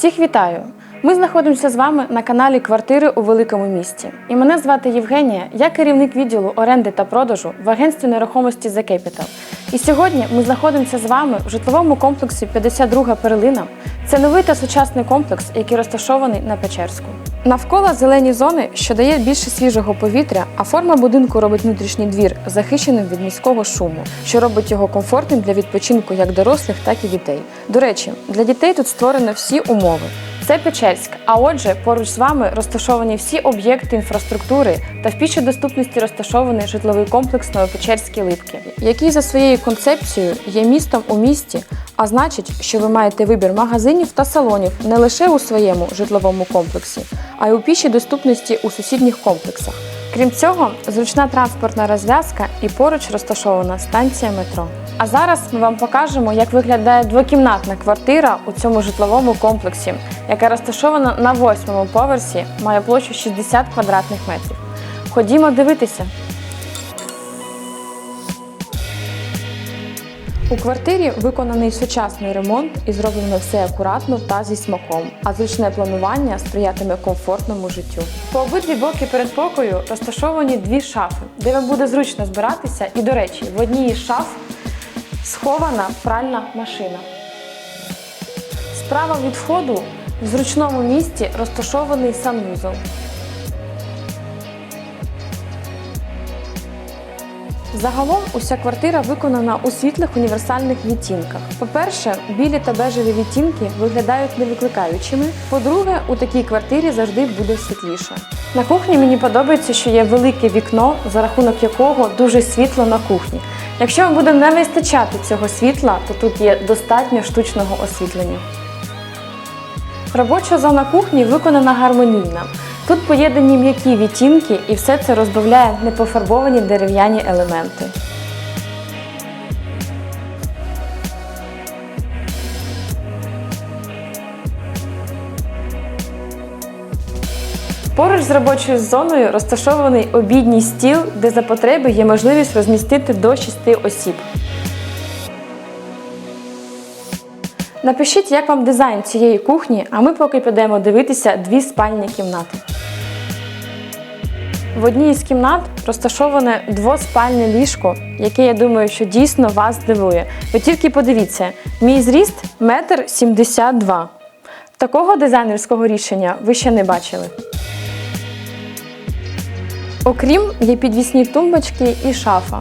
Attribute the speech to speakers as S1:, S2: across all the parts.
S1: Всіх вітаю! Ми знаходимося з вами на каналі Квартири у великому місті. І мене звати Євгенія, я керівник відділу оренди та продажу в агентстві нерухомості The Capital. І сьогодні ми знаходимося з вами в житловому комплексі 52 перлина. Це новий та сучасний комплекс, який розташований на Печерську. Навколо зелені зони, що дає більше свіжого повітря, а форма будинку робить внутрішній двір захищеним від міського шуму, що робить його комфортним для відпочинку як дорослих, так і дітей. До речі, для дітей тут створено всі умови. Це Печерськ. А отже, поруч з вами розташовані всі об'єкти інфраструктури та в пішій доступності розташований житловий комплекс Новопечерські Липки, який за своєю концепцією є містом у місті, а значить, що ви маєте вибір магазинів та салонів не лише у своєму житловому комплексі, а й у пішій доступності у сусідніх комплексах. Крім цього, зручна транспортна розв'язка і поруч розташована станція метро. А зараз ми вам покажемо, як виглядає двокімнатна квартира у цьому житловому комплексі, яка розташована на восьмому поверсі, має площу 60 квадратних метрів. Ходімо дивитися. У квартирі виконаний сучасний ремонт і зроблено все акуратно та зі смаком, а зручне планування сприятиме комфортному життю. По обидві боки передпокою розташовані дві шафи, де вам буде зручно збиратися. І, до речі, в одній із шаф схована пральна машина. Справа від входу в зручному місці розташований санвузол. Загалом уся квартира виконана у світлих універсальних відтінках. По-перше, білі та бежеві відтінки виглядають невикликаючими. По-друге, у такій квартирі завжди буде світліше. На кухні мені подобається, що є велике вікно, за рахунок якого дуже світло на кухні. Якщо вам буде не вистачати цього світла, то тут є достатньо штучного освітлення. Робоча зона кухні виконана гармонійно. Тут поєднані м'які відтінки і все це розбавляє непофарбовані дерев'яні елементи. Поруч з робочою зоною розташований обідній стіл, де за потреби є можливість розмістити до 6 осіб. Напишіть, як вам дизайн цієї кухні, а ми поки підемо дивитися дві спальні кімнати. В одній із кімнат розташоване двоспальне ліжко, яке я думаю, що дійсно вас здивує. Ви тільки подивіться, мій зріст 1,72 м. Такого дизайнерського рішення ви ще не бачили. Окрім є підвісні тумбочки і шафа.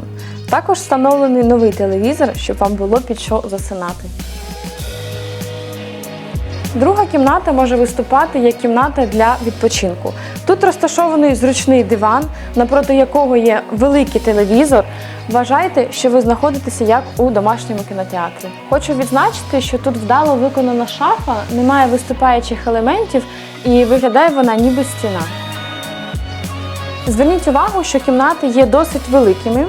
S1: Також встановлений новий телевізор, щоб вам було під що засинати. Друга кімната може виступати як кімната для відпочинку. Тут розташований зручний диван, напроти якого є великий телевізор. Вважайте, що ви знаходитеся як у домашньому кінотеатрі. Хочу відзначити, що тут вдало виконана шафа, немає виступаючих елементів і виглядає вона ніби стіна. Зверніть увагу, що кімнати є досить великими.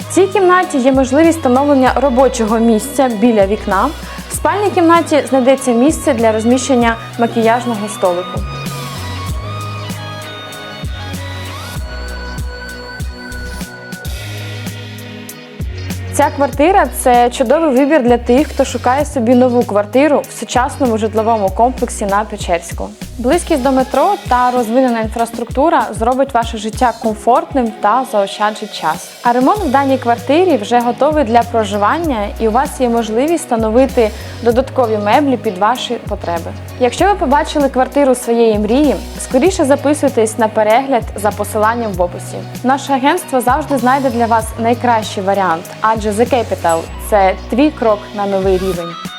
S1: В цій кімнаті є можливість встановлення робочого місця біля вікна. В спальній кімнаті знайдеться місце для розміщення макіяжного столику. Ця квартира це чудовий вибір для тих, хто шукає собі нову квартиру в сучасному житловому комплексі на Печерську. Близькість до метро та розвинена інфраструктура зробить ваше життя комфортним та заощаджить час. А ремонт в даній квартирі вже готовий для проживання, і у вас є можливість встановити додаткові меблі під ваші потреби. Якщо ви побачили квартиру своєї мрії, скоріше записуйтесь на перегляд за посиланням в описі. Наше агентство завжди знайде для вас найкращий варіант, адже The Capital – це твій крок на новий рівень.